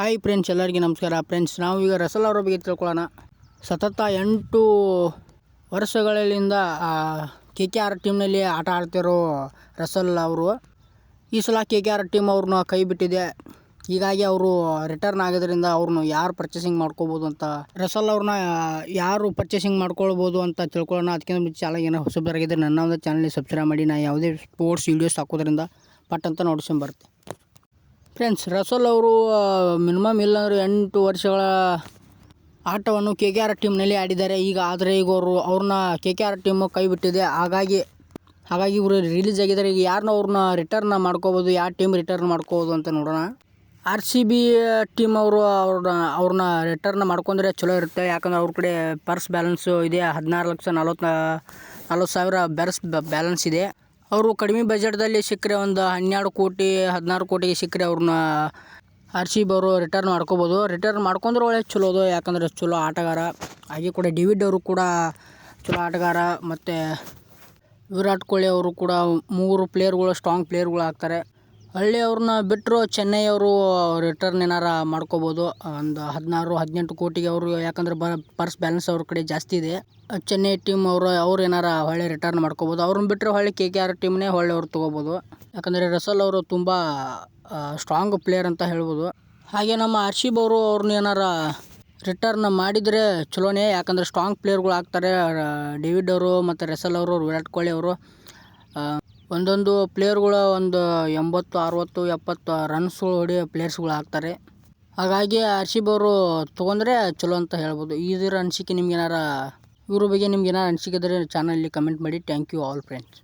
Hi friends, ಎಲ್ಲರಿಗೆ ನಮಸ್ಕಾರ. Friends, ನಾವು ಈಗ ರಸಲ್ ಅವರ ಬಗ್ಗೆ ತಿಳ್ಕೊಳ್ಳೋಣ. ಸತತ ಎಂಟು ವರ್ಷಗಳಿಂದ ಕೆ ಕೆ ಆರ್ ಟೀಮ್ನಲ್ಲಿ ಆಟ ಆಡ್ತಿರೋ ರಸಲ್ ಅವರು, ಈ ಸಲ ಕೆ ಕೆ ಆರ್ ಟೀಮ್ ಅವ್ರನ್ನ ಕೈ ಬಿಟ್ಟಿದೆ. ಹೀಗಾಗಿ ಅವರು ರಿಟರ್ನ್ ಆಗೋದ್ರಿಂದ ಅವ್ರನ್ನ ಯಾರು ಪರ್ಚೇಸಿಂಗ್ ಮಾಡ್ಕೋಬೋದು ಅಂತ, ರಸಲ್ ಅವ್ರನ್ನ ಯಾರು ಪರ್ಚೇಸಿಂಗ್ ಮಾಡ್ಕೊಳ್ಬೋದು ಅಂತ ತಿಳ್ಕೊಳ್ಳೋಣ. ಅದಕ್ಕಿಂತ ಮುಂಚೆ ಚಾನಲ್ ಏನೋ ಹೊಸಬರಾಗಿದ್ದರೆ ನನ್ನ ಒಂದು ಚಾನಲ್ಗೆ ಸಬ್ಸ್ಕ್ರೈಬ್ ಮಾಡಿ. ನಾನು ಯಾವುದೇ ಸ್ಪೋರ್ಟ್ಸ್ ವೀಡಿಯೋಸ್ ಹಾಕೋದ್ರಿಂದ ಪಟ್ ಅಂತ ನೋಟಿಸ್ಕೊಂಡ್ ಬರುತ್ತೆ ಫ್ರೆಂಡ್ಸ್ ರಸೋಲ್ ಅವರು ಮಿನಿಮಮ್ ಇಲ್ಲಾಂದ್ರೆ ಎಂಟು ವರ್ಷಗಳ ಆಟವನ್ನು ಕೆ ಕೆ ಆರ್ ಟೀಮ್ನಲ್ಲಿ ಆಡಿದ್ದಾರೆ. ಈಗ ಆದರೆ ಈಗ ಅವರು, ಅವ್ರನ್ನ ಕೆ ಕೆ ಆರ್ ಟೀಮು ಕೈ ಬಿಟ್ಟಿದೆ. ಹಾಗಾಗಿ ಹಾಗಾಗಿ ಇವರು ರಿಲೀಸ್ ಆಗಿದ್ದಾರೆ. ಈಗ ಯಾರನ್ನ ಅವ್ರನ್ನ ರಿಟರ್ನ್ ಮಾಡ್ಕೋಬೋದು, ಯಾವ ಟೀಮ್ ರಿಟರ್ನ್ ಮಾಡ್ಕೋಬೋದು ಅಂತ ನೋಡೋಣ. ಆರ್ ಸಿ ಬಿ ಟೀಮ್ ಅವರು ಅವ್ರನ್ನ ಅವ್ರನ್ನ ರಿಟರ್ನ್ ಮಾಡ್ಕೊಂಡ್ರೆ ಚಲೋ ಇರುತ್ತೆ. ಯಾಕಂದ್ರೆ ಅವ್ರ ಕಡೆ ಪರ್ಸ್ ಬ್ಯಾಲೆನ್ಸು ಇದೆ. ಹದಿನಾರು ಲಕ್ಷ ನಲ್ವತ್ತು ನಲ್ವತ್ತು ಸಾವಿರ ಬೆರ್ಸ್ ಬ್ಯಾಲೆನ್ಸ್ ಇದೆ. ಅವರು ಕಡಿಮೆ ಬಜೆಟ್ದಲ್ಲಿ ಸಿಕ್ಕರೆ ಒಂದು ಹನ್ನೆರಡು ಕೋಟಿ, ಹದಿನಾರು ಕೋಟಿಗೆ ಸಿಕ್ಕರೆ ಅವ್ರನ್ನ ಆರ್ ಸಿ ಬಿ ಅವರು ರಿಟರ್ನ್ ಮಾಡ್ಕೋಬೋದು. ರಿಟರ್ನ್ ಮಾಡ್ಕೊಂಡ್ರೆ ಒಳ್ಳೆ ಚಲೋ ಅದು, ಯಾಕಂದ್ರೆ ಚಲೋ ಆಟಗಾರ. ಹಾಗೆ ಕೂಡ ಡಿವಿಡ್ ಅವರು ಕೂಡ ಚಲೋ ಆಟಗಾರ. ಮತ್ತು ವಿರಾಟ್ ಕೊಹ್ಲಿ ಅವರು ಕೂಡ ಮೂರು ಪ್ಲೇಯರ್ಗಳು ಸ್ಟ್ರಾಂಗ್ ಪ್ಲೇಯರ್ಗಳು ಆಗ್ತಾರೆ. ಹಳ್ಳಿ ಅವ್ರನ್ನ ಬಿಟ್ಟರು ಚೆನ್ನೈ ಅವರು ರಿಟರ್ನ್ ಏನಾರ ಮಾಡ್ಕೋಬೋದು. ಒಂದು ಹದಿನಾರು, ಹದಿನೆಂಟು ಕೋಟಿಗೆ ಅವರು ಯಾಕಂದ್ರೆ ಬ ಪರ್ಸ್ ಬ್ಯಾಲೆನ್ಸ್ ಅವ್ರ ಕಡೆ ಜಾಸ್ತಿ ಇದೆ. ಚೆನ್ನೈ ಟೀಮ್ ಅವರು, ಅವ್ರು ಏನಾರ ಹೊಳ್ಳೆ ರಿಟರ್ನ್ ಮಾಡ್ಕೋಬೋದು. ಅವ್ರನ್ನ ಬಿಟ್ಟರೆ ಹೊಳ್ಳಿ ಕೆ ಕೆ ಆರ್ ಟೀಮ್ನೇ ಹೊಳ್ಳಿ ಅವ್ರು ತೊಗೋಬೋದು. ಯಾಕಂದರೆ ರಸಲ್ ಅವರು ತುಂಬ ಸ್ಟ್ರಾಂಗ್ ಪ್ಲೇಯರ್ ಅಂತ ಹೇಳ್ಬೋದು. ಹಾಗೆ ನಮ್ಮ ಸಿ ಅವರು, ಅವ್ರನ್ನ ಏನಾರ ರಿಟರ್ನ್ ಮಾಡಿದರೆ ಚಲೋನೇ. ಯಾಕಂದರೆ ಸ್ಟ್ರಾಂಗ್ ಪ್ಲೇಯರ್ಗಳು ಆಗ್ತಾರೆ. ಡೇವಿಡ್ ಅವರು ಮತ್ತು ರಸಲ್ ಅವರು, ವಿರಾಟ್ ಕೊಹ್ಲಿ ಅವರು. ಒಂದೊಂದು ಪ್ಲೇಯರ್ಗಳು ಒಂದು ಎಂಬತ್ತು, ಅರುವತ್ತು, ಎಪ್ಪತ್ತು ರನ್ಸ್ಗಳು ಹೊಡಿ ಪ್ಲೇಯರ್ಸ್ಗಳು ಆಗ್ತಾರೆ ಹಾಗಾಗಿ ಆರ್ ಸಿ ಬಿ ಅವರು ತೊಗೊಂಡ್ರೆ ಚಲೋ ಅಂತ ಹೇಳ್ಬೋದು. ಇದರ ಅನಿಸಿಕೆ ನಿಮ್ಗೆ ಏನಾರ ಇವ್ರ ಬಗ್ಗೆ ನಿಮ್ಗೆ ಏನಾರು ಅನಿಸಿಕೆ ಇದ್ದರೆ ಚಾನಲಲ್ಲಿ ಕಮೆಂಟ್ ಮಾಡಿ. Thank you all friends